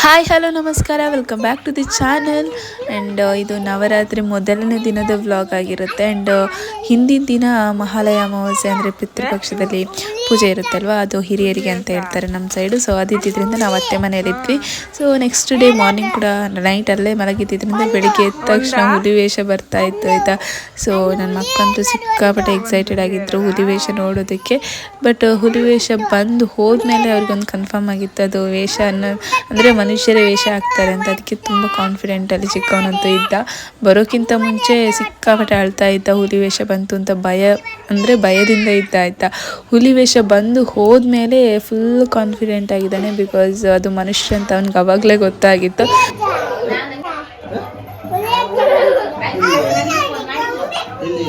Hi hello ನಮಸ್ಕಾರ. Welcome back to the channel and ಇದು ನವರಾತ್ರಿ ಮೊದಲನೇ ದಿನದ ವ್ಲಾಗ್ ಆಗಿರುತ್ತೆ. ಆ್ಯಂಡ್ ಹಿಂದಿನ ದಿನ ಮಹಾಲಯ ಅಮಾವಾಸ್ಯೆ ಅಂದರೆ ಪಿತೃಪಕ್ಷದಲ್ಲಿ ಪೂಜೆ ಇರುತ್ತಲ್ವ? ಅದು ಹಿರಿಯರಿಗೆ ಅಂತ ಹೇಳ್ತಾರೆ ನಮ್ಮ ಸೈಡು ಸೊ ಅದಿದ್ದರಿಂದ ನಾವು ಅತ್ತೆ ಮನೆಯಲ್ಲಿದ್ವಿ ಸೊ ನೆಕ್ಸ್ಟ್ ಡೇ ಮಾರ್ನಿಂಗ್ ಕೂಡ ನೈಟ್ ಅಲ್ಲೇ ಮಲಗಿದ್ದರಿಂದ ಬೆಳಿಗ್ಗೆ ಎದ್ದ ತಕ್ಷಣ ಹುಲಿ ವೇಷ ಬರ್ತಾ ಇತ್ತು, ಆಯಿತಾ? ಸೊ ನನ್ನ ಮಕ್ಕಳಂತೂ ಸಿಕ್ಕಾಪಟ್ಟೆ ಎಕ್ಸೈಟೆಡ್ ಆಗಿದ್ದರು ಹುಲಿ ವೇಷ ನೋಡೋದಕ್ಕೆ. ಬಟ್ ಹುಲಿ ವೇಷ ಬಂದು ಹೋದ್ಮೇಲೆ ಅವ್ರಿಗೊಂದು ಕನ್ಫರ್ಮ್ ಆಗಿತ್ತು, ಅದು ವೇಷ ಅನ್ನೋ ಅಂದರೆ ಮನುಷ್ಯರೇ ವೇಷ ಆಗ್ತಾರೆ ಅಂತ. ಅದಕ್ಕೆ ತುಂಬ ಕಾನ್ಫಿಡೆಂಟಲ್ಲಿ ಚಿಕ್ಕವನಂತೂ ಇದ್ದ. ಬರೋಕ್ಕಿಂತ ಮುಂಚೆ ಸಿಕ್ಕಾಪಟ್ಟೆ ಅಳ್ತಾ ಇದ್ದ ಹುಲಿ ವೇಷ ಬಂತು ಅಂತ ಭಯ ಅಂದರೆ ಭಯದಿಂದ ಇದ್ದ, ಆಯಿತಾ? ಹುಲಿ ವೇಷ ಬಂದು ಹೋದ್ಮೇಲೆ ಫುಲ್ ಕಾನ್ಫಿಡೆಂಟ್ ಆಗಿದ್ದಾನೆ ಬಿಕಾಸ್ ಅದು ಮನುಷ್ಯ ಅಂತ ಅವ್ನಿಗೆ ಅವಾಗಲೇ ಗೊತ್ತಾಗಿತ್ತು. ಇಲ್ಲಿ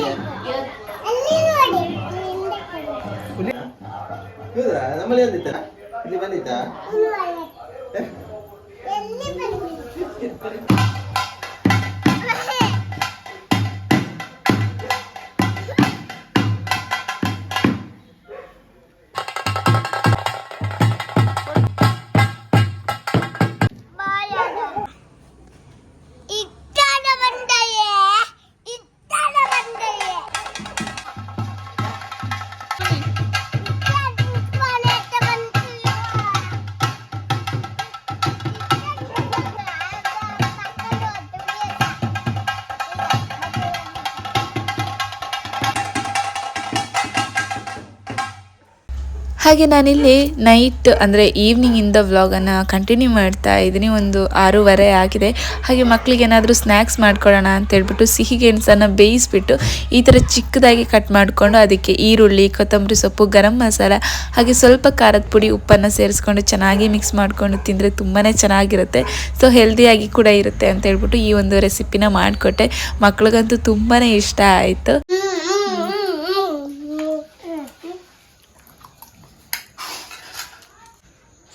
ಹಾಗೆ ನಾನಿಲ್ಲಿ ನೈಟ್ ಅಂದರೆ ಈವ್ನಿಂಗಿಂದ ವ್ಲಾಗನ್ನು ಕಂಟಿನ್ಯೂ ಮಾಡ್ತಾ ಇದ್ದೀನಿ. ಒಂದು ಆರೂವರೆ ಆಗಿದೆ. ಹಾಗೆ ಮಕ್ಕಳಿಗೆ ಏನಾದರೂ ಸ್ನ್ಯಾಕ್ಸ್ ಮಾಡ್ಕೊಳ್ಳೋಣ ಅಂತ ಹೇಳ್ಬಿಟ್ಟು ಸಿಹಿ ಗೆಣಸನ್ನು ಬೇಯಿಸ್ಬಿಟ್ಟು ಈ ಥರ ಚಿಕ್ಕದಾಗಿ ಕಟ್ ಮಾಡಿಕೊಂಡು ಅದಕ್ಕೆ ಈರುಳ್ಳಿ, ಕೊತ್ತಂಬರಿ ಸೊಪ್ಪು, ಗರಂ ಮಸಾಲ, ಹಾಗೆ ಸ್ವಲ್ಪ ಖಾರದ ಪುಡಿ, ಉಪ್ಪನ್ನು ಸೇರಿಸ್ಕೊಂಡು ಚೆನ್ನಾಗಿ ಮಿಕ್ಸ್ ಮಾಡಿಕೊಂಡು ತಿಂದರೆ ತುಂಬಾ ಚೆನ್ನಾಗಿರುತ್ತೆ. ಸೊ ಹೆಲ್ದಿಯಾಗಿ ಕೂಡ ಇರುತ್ತೆ ಅಂತ ಹೇಳ್ಬಿಟ್ಟು ಈ ಒಂದು ರೆಸಿಪಿನ ಮಾಡಿಕೊಟ್ಟೆ. ಮಕ್ಳಿಗಂತೂ ತುಂಬಾ ಇಷ್ಟ ಆಯಿತು.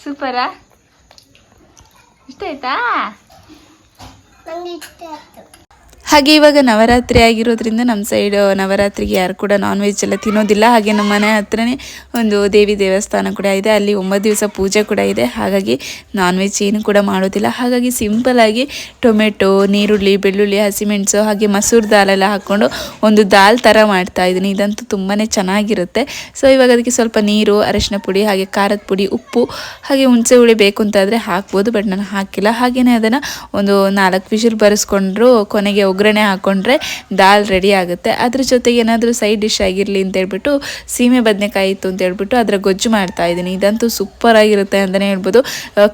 ಸೂಪರಾ ಇಷ್ಟ ಆಯ್ತಾ ನಂಗೆ ಇಷ್ಟ ಆಯ್ತು ಹಾಗೆ ಇವಾಗ ನವರಾತ್ರಿ ಆಗಿರೋದ್ರಿಂದ ನಮ್ಮ ಸೈಡ್ ನವರಾತ್ರಿಗೆ ಯಾರು ಕೂಡ ನಾನ್ ವೆಜ್ ಎಲ್ಲ ತಿನ್ನೋದಿಲ್ಲ. ಹಾಗೆ ನಮ್ಮ ಮನೆ ಹತ್ರನೇ ಒಂದು ದೇವಿ ದೇವಸ್ಥಾನ ಕೂಡ ಇದೆ. ಅಲ್ಲಿ ಒಂಬತ್ತು ದಿವಸ ಪೂಜೆ ಕೂಡ ಇದೆ. ಹಾಗಾಗಿ ನಾನ್ ವೆಜ್ ಏನು ಕೂಡ ಮಾಡೋದಿಲ್ಲ. ಹಾಗಾಗಿ ಸಿಂಪಲ್ ಆಗಿ ಟೊಮೆಟೊ, ನೀರುಳ್ಳಿ, ಬೆಳ್ಳುಳ್ಳಿ, ಹಸಿಮೆಣಸು, ಹಾಗೆ ಮಸೂರ್ ಎಲ್ಲ ಹಾಕ್ಕೊಂಡು ಒಂದು ದಾಲ್ ಥರ ಮಾಡ್ತಾ ಇದ್ದೀನಿ. ಇದಂತೂ ತುಂಬಾ ಚೆನ್ನಾಗಿರುತ್ತೆ. ಸೊ ಇವಾಗ ಅದಕ್ಕೆ ಸ್ವಲ್ಪ ನೀರು, ಅರಶಿನ ಪುಡಿ, ಹಾಗೆ ಖಾರದ ಪುಡಿ, ಉಪ್ಪು, ಹಾಗೆ ಹುಣಸೆ ಹುಳಿ ಬೇಕು ಅಂತಾದರೆ ಹಾಕ್ಬೋದು, ಬಟ್ ನಾನು ಹಾಕಿಲ್ಲ. ಹಾಗೆಯೇ ಅದನ್ನು ಒಂದು ನಾಲ್ಕು ವಿಷಲ್ ಬರೆಸ್ಕೊಂಡ್ರು ಕೊನೆಗೆ ಒಗ್ಗರಣೆ ಹಾಕ್ಕೊಂಡ್ರೆ ದಾಲ್ ರೆಡಿ ಆಗುತ್ತೆ. ಅದ್ರ ಜೊತೆಗೆ ಏನಾದರೂ ಸೈಡ್ ಡಿಶ್ ಆಗಿರಲಿ ಅಂತ ಹೇಳ್ಬಿಟ್ಟು ಸೀಮೆ ಬದನೆಕಾಯಿ ಇತ್ತು ಅಂತ ಹೇಳ್ಬಿಟ್ಟು ಅದರ ಗೊಜ್ಜು ಮಾಡ್ತಾ ಇದ್ದೀನಿ. ಇದಂತೂ ಸೂಪರ್ ಆಗಿರುತ್ತೆ ಅಂತಲೇ ಹೇಳ್ಬೋದು.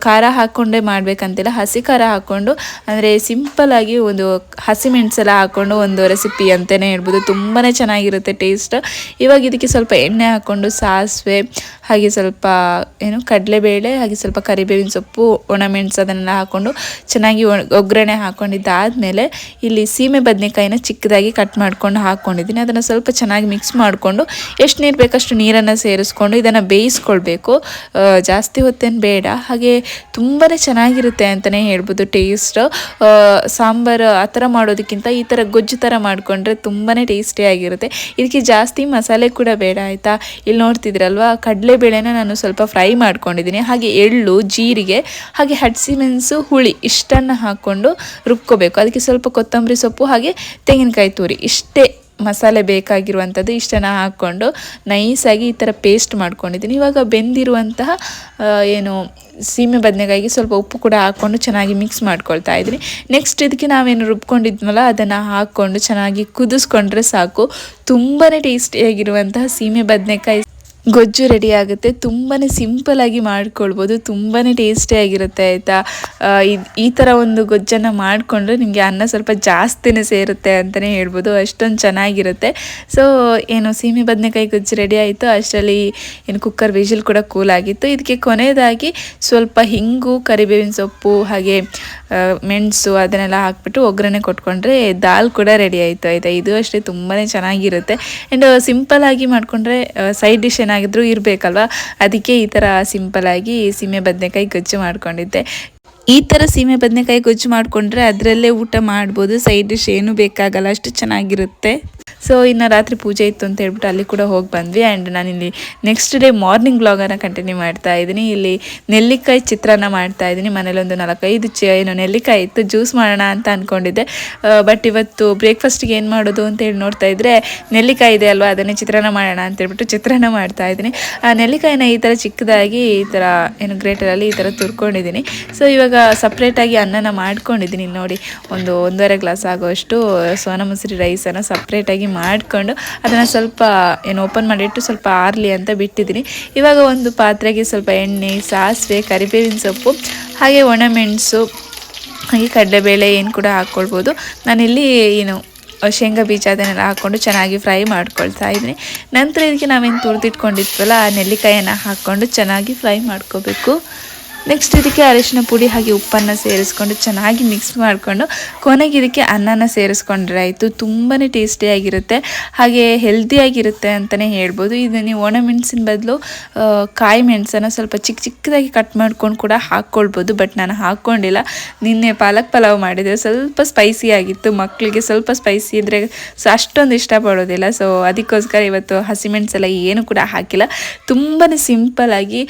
ಖಾರ ಹಾಕ್ಕೊಂಡೇ ಮಾಡಬೇಕಂತಿಲ್ಲ. ಹಸಿ ಖಾರ ಹಾಕ್ಕೊಂಡು ಅಂದರೆ ಸಿಂಪಲ್ ಆಗಿ ಒಂದು ಹಸಿಮೆಣಸೆಲ್ಲ ಹಾಕ್ಕೊಂಡು ಒಂದು ರೆಸಿಪಿ ಅಂತಲೇ ಹೇಳ್ಬೋದು. ತುಂಬಾ ಚೆನ್ನಾಗಿರುತ್ತೆ ಟೇಸ್ಟ್ ಇವಾಗ ಇದಕ್ಕೆ ಸ್ವಲ್ಪ ಎಣ್ಣೆ ಹಾಕ್ಕೊಂಡು ಸಾಸಿವೆ, ಹಾಗೆ ಸ್ವಲ್ಪ, ಏನು, ಕಡಲೆಬೇಳೆ, ಹಾಗೆ ಸ್ವಲ್ಪ ಕರಿಬೇವಿನ ಸೊಪ್ಪು ಒಣಮೆಣಸು ಅದನ್ನೆಲ್ಲ ಹಾಕ್ಕೊಂಡು ಚೆನ್ನಾಗಿ ಒಗ್ಗರಣೆ ಹಾಕ್ಕೊಂಡಿದ್ದಾದಮೇಲೆ ಇಲ್ಲಿ ಸೀಮೆ ಬದನೆಕಾಯಿನ ಚಿಕ್ಕದಾಗಿ ಕಟ್ ಮಾಡ್ಕೊಂಡು ಹಾಕ್ಕೊಂಡಿದ್ದೀನಿ ಅದನ್ನು ಸ್ವಲ್ಪ ಚೆನ್ನಾಗಿ ಮಿಕ್ಸ್ ಮಾಡಿಕೊಂಡು ಎಷ್ಟು ನೀರು ಬೇಕಷ್ಟು ನೀರನ್ನು ಸೇರಿಸ್ಕೊಂಡು ಇದನ್ನು ಬೇಯಿಸ್ಕೊಳ್ಬೇಕು. ಜಾಸ್ತಿ ಹೊತ್ತೇನು ಬೇಡ. ಹಾಗೆ ತುಂಬಾ ಚೆನ್ನಾಗಿರುತ್ತೆ ಅಂತಲೇ ಹೇಳ್ಬೋದು ಟೇಸ್ಟ್ ಸಾಂಬಾರು ಆ ಥರ ಮಾಡೋದಕ್ಕಿಂತ ಈ ಥರ ಗೊಜ್ಜು ಥರ ಮಾಡಿಕೊಂಡ್ರೆ ತುಂಬಾ ಟೇಸ್ಟಿಯಾಗಿರುತ್ತೆ ಇದಕ್ಕೆ ಜಾಸ್ತಿ ಮಸಾಲೆ ಕೂಡ ಬೇಡ, ಆಯಿತಾ? ಇಲ್ಲಿ ನೋಡ್ತಿದ್ರಲ್ವಾ? ಕಡಲೆಬೇಳೆನ ನಾನು ಸ್ವಲ್ಪ ಫ್ರೈ ಮಾಡ್ಕೊಂಡಿದ್ದೀನಿ. ಹಾಗೆ ಎಳ್ಳು, ಜೀರಿಗೆ, ಹಾಗೆ ಹಸಿಮೆಣಸು ಹುಳಿ ಇಷ್ಟನ್ನು ಹಾಕ್ಕೊಂಡು ರುಬ್ಕೋಬೇಕು. ಅದಕ್ಕೆ ಸ್ವಲ್ಪ ಕೊತ್ತಂಬರಿ ಸೊಪ್ಪು ಹಾಗೆ ತೆಂಗಿನಕಾಯಿ ತುರಿ. ಇಷ್ಟೇ ಮಸಾಲೆ ಬೇಕಾಗಿರುವಂಥದ್ದು ಇಷ್ಟನ್ನು ಹಾಕ್ಕೊಂಡು ನೈಸಾಗಿ ಈ ಥರ ಪೇಸ್ಟ್ ಮಾಡ್ಕೊಂಡಿದ್ದೀನಿ. ಇವಾಗ ಬೆಂದಿರುವಂತಹ ಏನು ಸೀಮೆ ಬದನೆಕಾಯಿಗೆ ಸ್ವಲ್ಪ ಉಪ್ಪು ಕೂಡ ಹಾಕ್ಕೊಂಡು ಚೆನ್ನಾಗಿ ಮಿಕ್ಸ್ ಮಾಡ್ಕೊಳ್ತಾ ಇದ್ದೀನಿ. ನೆಕ್ಸ್ಟ್ ಇದಕ್ಕೆ ನಾವೇನು ರುಬ್ಕೊಂಡಿದ್ವಲ್ಲ, ಅದನ್ನು ಹಾಕ್ಕೊಂಡು ಚೆನ್ನಾಗಿ ಕುದಿಸ್ಕೊಂಡ್ರೆ ಸಾಕು. ತುಂಬಾ ಟೇಸ್ಟಿಯಾಗಿರುವಂತಹ ಸೀಮೆ ಬದನೆಕಾಯಿ ಗೊಜ್ಜು ರೆಡಿ ಆಗುತ್ತೆ. ತುಂಬಾ ಸಿಂಪಲಾಗಿ ಮಾಡ್ಕೊಳ್ಬೋದು. ತುಂಬಾ ಟೇಸ್ಟಿಯಾಗಿರುತ್ತೆ ಆಯಿತಾ? ಈ ಥರ ಒಂದು ಗೊಜ್ಜನ್ನು ಮಾಡಿಕೊಂಡ್ರೆ ನಿಮಗೆ ಅನ್ನ ಸ್ವಲ್ಪ ಜಾಸ್ತಿನೇ ಸೇರುತ್ತೆ ಅಂತಲೇ ಹೇಳ್ಬೋದು. ಅಷ್ಟೊಂದು ಚೆನ್ನಾಗಿರುತ್ತೆ. ಸೊ ಏನು, ಸೀಮೆ ಬದನೆಕಾಯಿ ಗೊಜ್ಜು ರೆಡಿ ಆಯಿತು. ಅಷ್ಟರಲ್ಲಿ ಏನು ಕುಕ್ಕರ್ ವಿಜಿಲ್ ಕೂಡ ಕೂಲ್ ಆಗಿತ್ತು. ಇದಕ್ಕೆ ಕೊನೆಯದಾಗಿ ಸ್ವಲ್ಪ ಹಿಂಗು, ಕರಿಬೇವಿನ ಸೊಪ್ಪು, ಹಾಗೆ ಮೆಣಸು ಅದನ್ನೆಲ್ಲ ಹಾಕ್ಬಿಟ್ಟು ಒಗ್ಗರಣೆ ಕೊಟ್ಕೊಂಡ್ರೆ ದಾಲ್ ಕೂಡ ರೆಡಿ ಆಯಿತು, ಆಯಿತಾ? ಇದು ಅಷ್ಟೇ ತುಂಬಾ ಚೆನ್ನಾಗಿರುತ್ತೆ. ಆ್ಯಂಡ್ ಆಗಿ ಮಾಡಿಕೊಂಡ್ರೆ ಸೈಡ್ ಡಿಶ್ ಏನಾಗಿದ್ರೂ ಇರಬೇಕಲ್ವ? ಅದಕ್ಕೆ ಈ ಥರ ಆಗಿ ಸೀಮೆ ಬದನೆಕಾಯಿ ಗೊಜ್ಜು ಮಾಡ್ಕೊಂಡಿದ್ದೆ. ಈ ಥರ ಸೀಮೆ ಬದನೆಕಾಯಿ ಗೊಜ್ಜು ಮಾಡಿಕೊಂಡ್ರೆ ಅದರಲ್ಲೇ ಊಟ ಮಾಡ್ಬೋದು. ಸೈಡ್ ಡಿಶ್ ಏನೂ ಬೇಕಾಗಲ್ಲ, ಅಷ್ಟು ಚೆನ್ನಾಗಿರುತ್ತೆ. ಸೊ ಇನ್ನು ರಾತ್ರಿ ಪೂಜೆ ಇತ್ತು ಅಂತ ಹೇಳ್ಬಿಟ್ಟು ಅಲ್ಲಿ ಕೂಡ ಹೋಗಿ ಬಂದ್ವಿ. ಆ್ಯಂಡ್ ನಾನಿಲ್ಲಿ ನೆಕ್ಸ್ಟ್ ಡೇ ಮಾರ್ನಿಂಗ್ ಬ್ಲಾಗನ್ನು ಕಂಟಿನ್ಯೂ ಮಾಡ್ತಾ ಇದ್ದೀನಿ. ಇಲ್ಲಿ ನೆಲ್ಲಿಕಾಯಿ ಚಿತ್ರಾನ್ನ ಮಾಡ್ತಾ ಇದ್ದೀನಿ. ಮನೇಲಿ ಒಂದು ನಾಲ್ಕೈದು ಚ, ಏನು ನೆಲ್ಲಿಕಾಯಿ ಇತ್ತು ಜ್ಯೂಸ್ ಮಾಡೋಣ ಅಂತ ಅಂದ್ಕೊಂಡಿದ್ದೆ ಬಟ್ ಇವತ್ತು ಬ್ರೇಕ್ಫಾಸ್ಟಿಗೆ ಏನು ಮಾಡೋದು ಅಂತ ಹೇಳಿ ನೋಡ್ತಾ ಇದ್ದರೆ ನೆಲ್ಲಿಕಾಯಿ ಇದೆ ಅಲ್ವಾ, ಅದನ್ನೇ ಚಿತ್ರಾನ್ನ ಮಾಡೋಣ ಅಂತ ಹೇಳ್ಬಿಟ್ಟು ಚಿತ್ರಾನ್ನ ಮಾಡ್ತಾ ಇದ್ದೀನಿ. ಆ ನೆಲ್ಲಿಕಾಯಿನ ಈ ಥರ ಚಿಕ್ಕದಾಗಿ ಈ ಥರ ಏನು ಗ್ರೇಟರಲ್ಲಿ ಈ ಥರ ತುರ್ಕೊಂಡಿದ್ದೀನಿ. ಸೊ ಇವಾಗ ಸಪ್ರೇಟಾಗಿ ಅನ್ನನ ಮಾಡ್ಕೊಂಡಿದ್ದೀನಿ. ನೋಡಿ, ಒಂದು ಒಂದೂವರೆ ಗ್ಲಾಸ್ ಆಗೋಷ್ಟು ಸೋನಾ ಮೊಸರಿ ರೈಸನ್ನು ಸಪ್ರೇಟಾಗಿ ಮಾಡಿಕೊಂಡು ಅದನ್ನು ಸ್ವಲ್ಪ ಏನು ಓಪನ್ ಮಾಡಿಟ್ಟು ಸ್ವಲ್ಪ ಆರಲಿ ಅಂತ ಬಿಟ್ಟಿದ್ದೀನಿ. ಇವಾಗ ಒಂದು ಪಾತ್ರೆಗೆ ಸ್ವಲ್ಪ ಎಣ್ಣೆ, ಸಾಸಿವೆ, ಕರಿಬೇವಿನ ಸೊಪ್ಪು, ಹಾಗೆ ಒಣಮೆಣಸು, ಹಾಗೆ ಕಡಲೆಬೇಳೆ ಏನು ಕೂಡ ಹಾಕ್ಕೊಳ್ಬೋದು ನಾನಿಲ್ಲಿ ಏನು ಶೇಂಗಾ ಬೀಜ ಅದನ್ನೆಲ್ಲ ಹಾಕ್ಕೊಂಡು ಚೆನ್ನಾಗಿ ಫ್ರೈ ಮಾಡ್ಕೊಳ್ತಾ ಇದ್ದೀನಿ. ನಂತರ ಇದಕ್ಕೆ ನಾವೇನು ತುರಿದಿಟ್ಕೊಂಡಿದ್ವಲ್ಲ, ಆ ನೆಲ್ಲಿಕಾಯನ್ನು ಹಾಕ್ಕೊಂಡು ಚೆನ್ನಾಗಿ ಫ್ರೈ ಮಾಡ್ಕೋಬೇಕು. ನೆಕ್ಸ್ಟ್ ಇದಕ್ಕೆ ಅರಿಶಿನ ಪುಡಿ ಹಾಗೆ ಉಪ್ಪನ್ನು ಸೇರಿಸ್ಕೊಂಡು ಚೆನ್ನಾಗಿ ಮಿಕ್ಸ್ ಮಾಡಿಕೊಂಡು, ಕೊನೆಗೆ ಇದಕ್ಕೆ ಅನ್ನನ ಸೇರಿಸ್ಕೊಂಡ್ರೆ ಆಯಿತು. ತುಂಬಾ ಟೇಸ್ಟಿಯಾಗಿರುತ್ತೆ ಹಾಗೆ ಹೆಲ್ದಿಯಾಗಿರುತ್ತೆ ಅಂತಲೇ ಹೇಳ್ಬೋದು. ಇದು ನೀವು ಒಣಮೆಣಸಿನ ಬದಲು ಕಾಯಿ ಮೆಣಸನ್ನು ಸ್ವಲ್ಪ ಚಿಕ್ಕ ಚಿಕ್ಕದಾಗಿ ಕಟ್ ಮಾಡ್ಕೊಂಡು ಕೂಡ ಹಾಕ್ಕೊಳ್ಬೋದು. ಬಟ್ ನಾನು ಹಾಕ್ಕೊಂಡಿಲ್ಲ. ನಿನ್ನೆ ಪಾಲಕ್ ಪಲಾವ್ ಮಾಡಿದೆ. ಸ್ವಲ್ಪ ಸ್ಪೈಸಿ ಆಗಿತ್ತು. ಮಕ್ಕಳಿಗೆ ಸ್ವಲ್ಪ ಸ್ಪೈಸಿ ಇದ್ದರೆ ಸೊ ಅಷ್ಟೊಂದು ಇಷ್ಟಪಡೋದಿಲ್ಲ. ಸೊ ಅದಕ್ಕೋಸ್ಕರ ಇವತ್ತು ಹಸಿಮೆಣಸೆಲ್ಲ ಏನು ಕೂಡ ಹಾಕಿಲ್ಲ. ತುಂಬಾ ಆಗಿ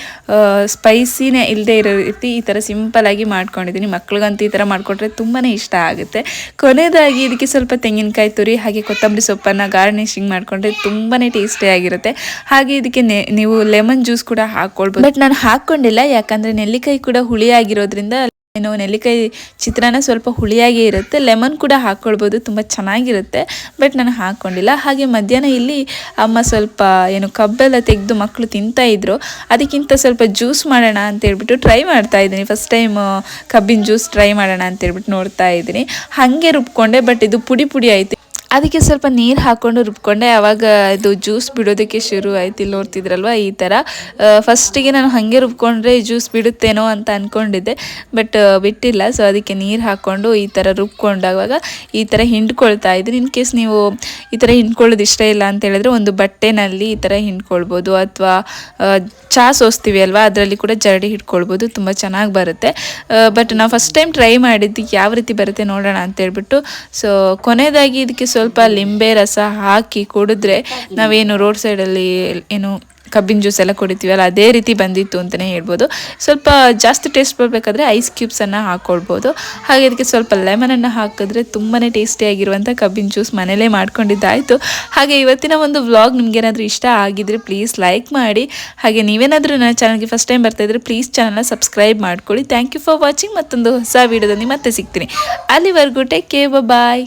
ಸ್ಪೈಸಿನೇ ಇಲ್ಲದೆ ಇರೋ ರೀತಿ ಈ ಥರ ಸಿಂಪಲಾಗಿ ಮಾಡ್ಕೊಂಡಿದ್ದೀನಿ. ಮಕ್ಳಿಗಂತೂ ಈ ಥರ ಮಾಡಿಕೊಟ್ರೆ ತುಂಬಾ ಇಷ್ಟ ಆಗುತ್ತೆ. ಕೊನೆಯದಾಗಿ ಇದಕ್ಕೆ ಸ್ವಲ್ಪ ತೆಂಗಿನಕಾಯಿ ತುರಿ, ಹಾಗೆ ಕೊತ್ತಂಬರಿ ಸೊಪ್ಪನ್ನು ಗಾರ್ನಿಶಿಂಗ್ ಮಾಡಿಕೊಂಡ್ರೆ ತುಂಬಾ ಟೇಸ್ಟಿಯಾಗಿರುತ್ತೆ ಹಾಗೆ ಇದಕ್ಕೆ ನೀವು ಲೆಮನ್ ಜ್ಯೂಸ್ ಕೂಡ ಹಾಕ್ಕೊಳ್ಬೋದು. ಬಟ್ ನಾನು ಹಾಕ್ಕೊಂಡಿಲ್ಲ, ಯಾಕಂದರೆ ನೆಲ್ಲಿಕಾಯಿ ಕೂಡ ಹುಳಿ ಆಗಿರೋದ್ರಿಂದ ಏನು ನೆಲ್ಲಿಕಾಯಿ ಚಿತ್ರಾನ್ನ ಸ್ವಲ್ಪ ಹುಳಿಯಾಗಿ ಇರುತ್ತೆ, ಲೆಮನ್ ಕೂಡ ಹಾಕ್ಕೊಳ್ಬೋದು ತುಂಬ ಚೆನ್ನಾಗಿರುತ್ತೆ, ಬಟ್ ನಾನು ಹಾಕ್ಕೊಂಡಿಲ್ಲ ಹಾಗೆ ಮಧ್ಯಾಹ್ನ ಇಲ್ಲಿ ಅಮ್ಮ ಸ್ವಲ್ಪ ಏನು ಕಬ್ಬೆಲ್ಲ ತೆಗೆದು ಮಕ್ಕಳು ತಿಂತಾ ಇದ್ರು. ಅದಕ್ಕಿಂತ ಸ್ವಲ್ಪ ಜ್ಯೂಸ್ ಮಾಡೋಣ ಅಂತ ಹೇಳ್ಬಿಟ್ಟು ಟ್ರೈ ಮಾಡ್ತಾ ಇದ್ದೀನಿ. ಫಸ್ಟ್ ಟೈಮ್, ಕಬ್ಬಿನ ಜ್ಯೂಸ್ ಟ್ರೈ ಮಾಡೋಣ ಅಂತ ಹೇಳ್ಬಿಟ್ಟು ನೋಡ್ತಾ ಇದ್ದೀನಿ. ಹಾಗೆ ರುಬ್ಕೊಂಡೆ, ಬಟ್ ಇದು ಪುಡಿ ಪುಡಿ ಆಯಿತು. ಅದಕ್ಕೆ ಸ್ವಲ್ಪ ನೀರು ಹಾಕ್ಕೊಂಡು ರುಬ್ಕೊಂಡೆ ಆವಾಗ ಇದು ಜ್ಯೂಸ್ ಬಿಡೋದಕ್ಕೆ ಶುರು ಆಯ್ತು. ಇಲ್ಲಿ ನೋಡ್ತಿದ್ರಲ್ವ, ಈ ಥರ ಫಸ್ಟಿಗೆ ನಾನು ಹಾಗೆ ರುಬ್ಕೊಂಡ್ರೆ ಜ್ಯೂಸ್ ಬಿಡುತ್ತೇನೋ ಅಂತ ಅಂದ್ಕೊಂಡಿದ್ದೆ ಬಟ್ ಬಿಟ್ಟಿಲ್ಲ. ಸೊ ಅದಕ್ಕೆ ನೀರು ಹಾಕ್ಕೊಂಡು ಈ ಥರ ರುಬ್ಕೊಂಡಾಗ ಈ ಥರ ಹಿಂಡ್ಕೊಳ್ತಾ ಇದ್ದೀನಿ ಇನ್ ಕೇಸ್ ನೀವು ಈ ಥರ ಹಿಂಡ್ಕೊಳ್ಳೋದು ಇಷ್ಟ ಇಲ್ಲ ಅಂತ ಹೇಳಿದ್ರೆ ಒಂದು ಬಟ್ಟೆನಲ್ಲಿ ಈ ಥರ ಹಿಂಡ್ಕೊಳ್ಬೋದು, ಅಥವಾ ಚಾ ಸೋಸ್ತೀವಿ ಅಲ್ವಾ, ಅದರಲ್ಲಿ ಕೂಡ ಜರಡಿ ಹಿಡ್ಕೊಳ್ಬೋದು, ತುಂಬ ಚೆನ್ನಾಗಿ ಬರುತ್ತೆ. ಬಟ್ ನಾವು ಫಸ್ಟ್ ಟೈಮ್ ಟ್ರೈ ಮಾಡಿದ್ದು ಯಾವ ರೀತಿ ಬರುತ್ತೆ ನೋಡೋಣ ಅಂತ ಹೇಳ್ಬಿಟ್ಟು ಸೊ ಕೊನೆಯದಾಗಿ ಇದಕ್ಕೆ ಸ್ವಲ್ಪ ಲಿಂಬೆ ರಸ ಹಾಕಿ ಕುಡಿದ್ರೆ ನಾವೇನು ರೋಡ್ ಸೈಡಲ್ಲಿ ಏನು ಕಬ್ಬಿನ ಜ್ಯೂಸ್ ಎಲ್ಲ ಕುಡಿತೀವಲ್ಲ, ಅದೇ ರೀತಿ ಬಂದಿತ್ತು ಅಂತಲೇ ಹೇಳ್ಬೋದು. ಸ್ವಲ್ಪ ಜಾಸ್ತಿ ಟೇಸ್ಟ್ ಬರಬೇಕಾದ್ರೆ ಐಸ್ ಕ್ಯೂಬ್ಸನ್ನು ಹಾಕ್ಕೊಳ್ಬೋದು ಹಾಗೆ ಅದಕ್ಕೆ ಸ್ವಲ್ಪ ಲೆಮನನ್ನು ಹಾಕಿದ್ರೆ ತುಂಬಾ ಟೇಸ್ಟಿಯಾಗಿರುವಂಥ ಕಬ್ಬಿನ ಜ್ಯೂಸ್ ಮನೇಲೇ ಮಾಡ್ಕೊಂಡಿದ್ದಾಯಿತು. ಹಾಗೆ ಇವತ್ತಿನ ಒಂದು ವ್ಲಾಗ್ ನಿಮಗೇನಾದರೂ ಇಷ್ಟ ಆಗಿದ್ರೆ ಪ್ಲೀಸ್ ಲೈಕ್ ಮಾಡಿ. ಹಾಗೆ ನೀವೇನಾದರೂ ನನ್ನ ಚಾನಲ್ಗೆ ಫಸ್ಟ್ ಟೈಮ್ ಬರ್ತಾ ಪ್ಲೀಸ್ ಚಾನಲ್ನ ಸಬ್ಸ್ಕ್ರೈಬ್ ಮಾಡ್ಕೊಳ್ಳಿ. ಥ್ಯಾಂಕ್ ಯು ಫಾರ್ ವಾಚಿಂಗ್ ಮತ್ತೊಂದು ಹೊಸ ವೀಡಿಯೋದಲ್ಲಿ ಮತ್ತೆ ಸಿಗ್ತೀನಿ. ಅಲ್ಲಿವರೆಗೂ ಟೇಕ್ ಕೇರ್ ಬಾಯ್